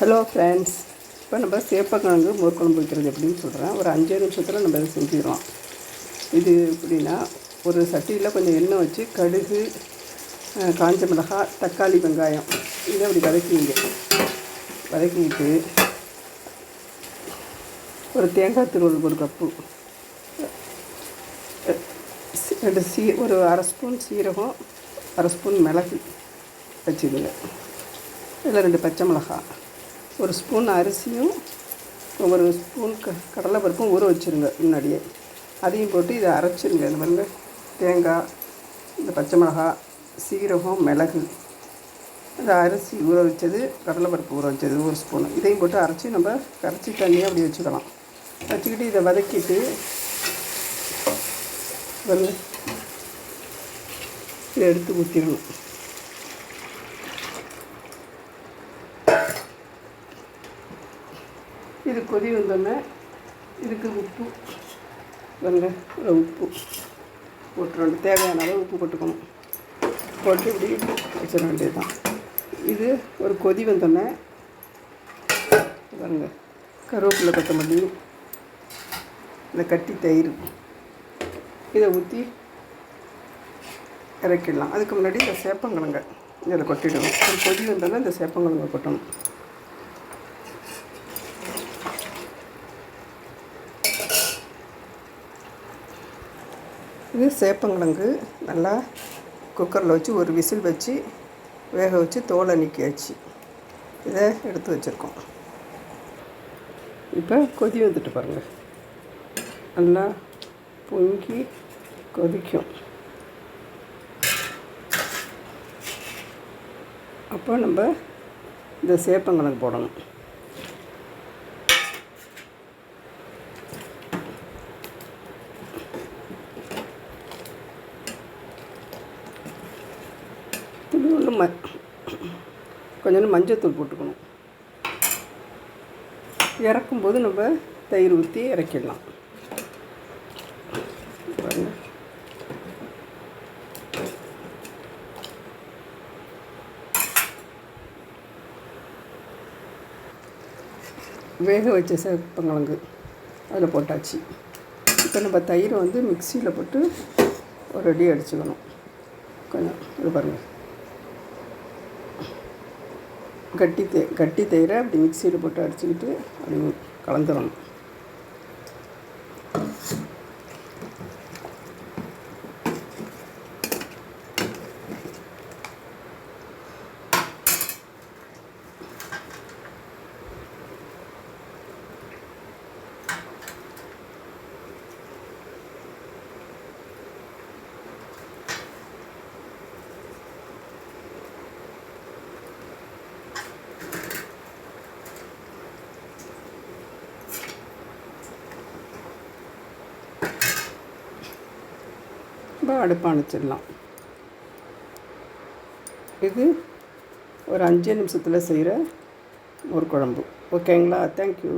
Hello friends இப்போ நம்ம சேப்பக்கிழங்கு மோர்க்குழம்பு வைக்கிறது எப்படின்னு சொல்கிறேன் ஒரு அஞ்சு நிமிஷத்தில் நம்ம இதை செஞ்சிடலாம் இது எப்படின்னா ஒரு சட்டியில் கொஞ்சம் எண்ணெய் வச்சு கடுகு காஞ்ச மிளகாய் தக்காளி வெங்காயம் இதை அப்படி வதக்கிங்க. வதக்கிட்டு ஒரு தேங்காய் திருவள் ஒரு கப்பு ரெண்டு சீ ஒரு அரை ஸ்பூன் சீரகம் அரை ஸ்பூன் மிளகு வச்சுக்கோங்க. இதில் ரெண்டு பச்சை மிளகாய். ஒரு ஸ்பூன் அரிசியும் ஒரு ஸ்பூன் க கடலைப்பருப்பும் ஊற வச்சுருங்க முன்னாடியே. அதையும் போட்டு இதை அரைச்சிருங்க. இந்த பாருங்க தேங்காய் இந்த பச்சை மிளகாய் சீரகம் மிளகு. இந்த அரிசி ஊற வச்சது கடலைப்பருப்பு ஊற வச்சது ஒரு ஸ்பூன். இதையும் போட்டு அரைச்சி நம்ம கரைச்சி தண்ணியை அப்படி வச்சுக்கலாம். வச்சுக்கிட்டு இதை வதக்கிட்டு பாருங்க இதை எடுத்து ஊற்றிடணும் இது கொதி வந்தோடனே இதுக்கு உப்பு. பாருங்க ஒரு உப்பு. போட்டுறணும் தேவையான அளவு உப்பு போட்டுக்கணும். போட்டு இப்படி வச்சிட வேண்டியது தான் இது ஒரு கொதி வந்தோடனே பாருங்க கருவேப்பிலை கொத்தமல்லி இந்த கட்டி தயிர். இதை ஊற்றி இறக்கிடலாம். அதுக்கு முன்னாடி இந்த சேப்பங்கிழங்க இதில் கொட்டிடணும். ஒரு கொதி வந்தோடனே இந்த சேப்பங்கிழங்க கொட்டணும். இது சேப்பங்கிழங்கு. நல்லா குக்கரில் வச்சு ஒரு விசில் வச்சு வேக வச்சு தோலை நீக்கியாச்சு. இதை எடுத்து வச்சுருக்கோம். இப்போ கொதி வந்துட்டு பாருங்கள் நல்லா பொங்கி கொதிக்கும். அப்போ நம்ம இந்த சேப்பங்கிழங்கு போடணும். துளி ம கொஞ்சோண்டு மஞ்சத்தூள் போட்டுக்கணும். இறக்கும்போது நம்ம தயிர் ஊற்றி இறக்கிடலாம். வேக வச்ச சேப்பங்கிழங்கு அதில் போட்டாச்சு. இப்போ நம்ம தயிரை வந்து மிக்சியில் போட்டு ஒரு அடி அடிச்சுக்கணும். கொஞ்சம் இது பாருங்கள் கட்டி தே கட்டி தயிரை அப்படி மிக்சியில் போட்டு அடிச்சுக்கிட்டு அப்படி கலந்துடணும் இப்போ அடுப்பு அணைச்சிடலாம். இது ஒரு அஞ்சு நிமிஷத்தில் செய்கிற ஒரு குழம்பு. ஓகேங்களா தேங்க்யூ